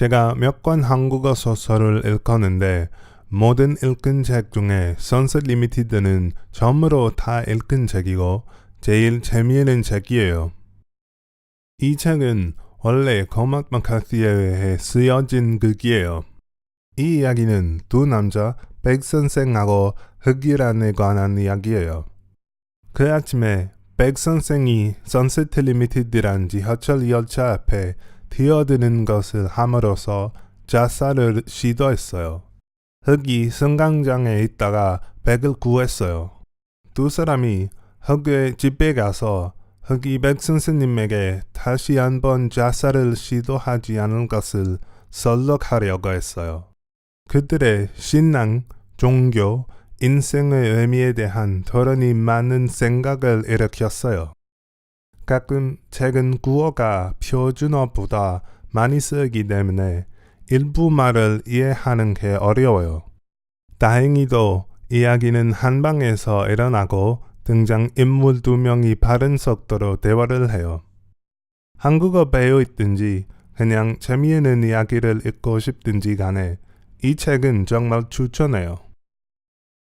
제가 몇 권 한국어 소설을 읽었는데 모든 읽은 책 중에 선셋 리미티드는 처음으로 다 읽은 책이고 제일 재미있는 책이에요. 이 책은 원래 거막 마카시에 의해 쓰여진 극이에요. 이 이야기는 두 남자 백 선생하고 흑이란에 관한 이야기예요. 그 아침에 백 선생이 선셋 리미티드란 지하철 열차 앞에 뛰어드는 것을 함으로써 자살을 시도했어요. 흑이 승강장에 있다가 백을 구했어요. 두 사람이 흑의 집에 가서 흑이 백 선생님에게 다시 한번 자살을 시도하지 않을 것을 설득하려고 했어요. 그들의 신앙, 종교, 인생의 의미에 대한 토론이 많은 생각을 일으켰어요. 가끔 책은 구어가 표준어보다 많이 쓰이기 때문에 일부 말을 이해하는 게 어려워요. 다행히도 이야기는 한 방에서 일어나고 등장 인물 두 명이 빠른 속도로 대화를 해요. 한국어 배우 있든지 그냥 재미있는 이야기를 읽고 싶든지 간에 이 책은 정말 추천해요.